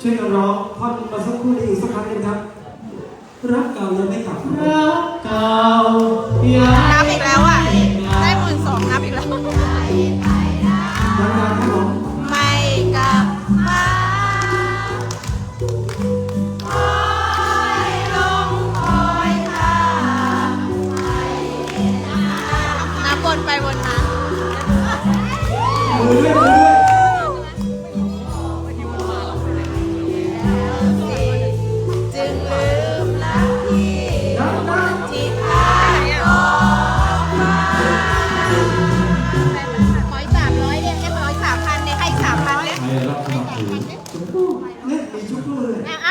ช่วยกันร้องท่อนมาสักครู่นี้อีกสักครั้งหนึงครับ รักเก่ายังไม่กลับรักเก่าอย่านับอีกแล้วอะ ได้หมื่นสองนับอีกแล้ว ดังๆครับผมไม่กลับมาคอยลงคอยทางนับวนไปวนมา มือด้วยมือด้วย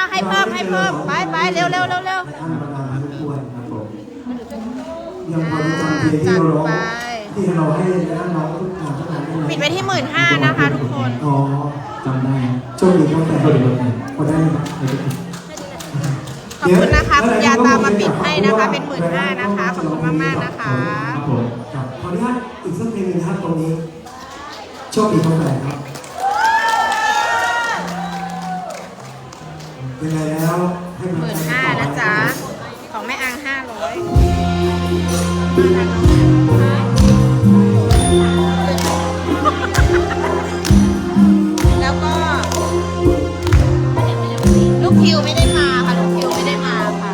ให้เพิ่มให้เพิ่มไปไปเร็วเร็วเร็วเร็วในอันประมาณทุกควรครับผมยังพอจะจำเพลงที่เราร้องจัดไปที่เราให้เล่นและน้องทุกคนทุกคนได้ไหมปิดไปที่หมื่นห้านะคะทุกคนอ๋อจำได้โชคดีครับแต่โชคดีครับคนได้ไหมครับไม่ได้ผิดขอบคุณนะคะคุณยาตามมาปิดให้นะคะ เป็นหมื่นห้านะคะขอบคุณมากๆนะคะครับผมครับขออนุญาตอีกสักเพลงหนึงนะครับตรงนี้โชคดีครับแต่ครับ ยังไงแล้วให้หกำลัมื่งนใจห้าต่อไปนะจ๊ะ ของแม่อังห้าร้อยแล้วก็ ลูกคิวไม่ได้มาค่ะ ลูกคิวไม่ได้มาค่ะ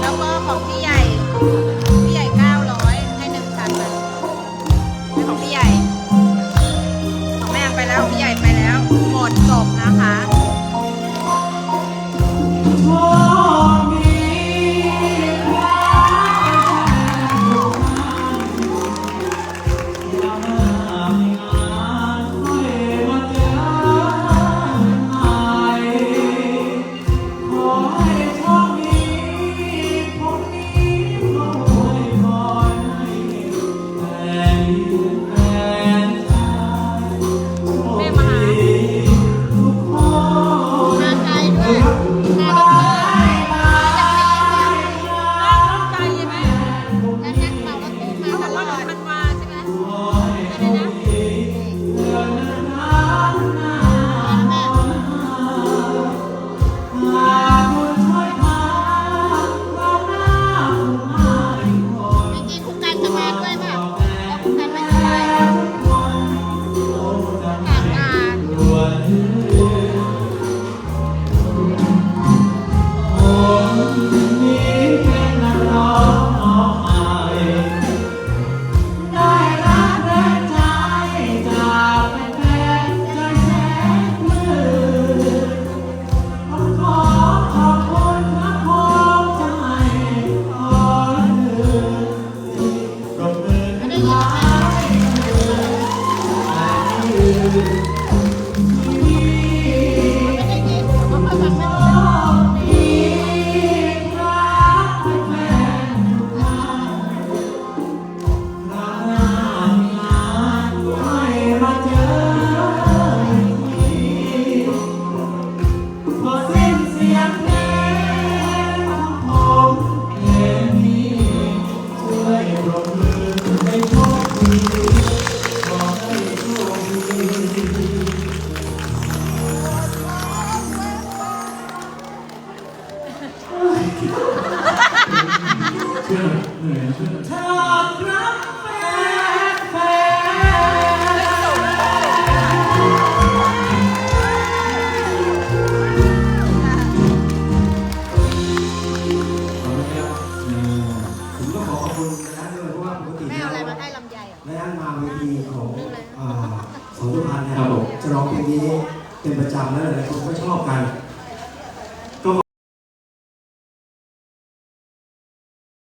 แล้วก็ของพี่ใหญ่ หมดจบนะคะ เชื่อเหนื่อยเชื่อทางรักแฟนแฟนขอบคุณครับผมก็ขอขอบคุณนะด้วยเพราะว่าปกติไม่แล้เอาอะไรมาให้ลำไยเหรอในอันมาเวทีของอ่าสองทุพันธ์เนี่ยครับผม จะร้องเพลงนี้เป็นประจำแล้วหลายๆคนก็ชอบกัน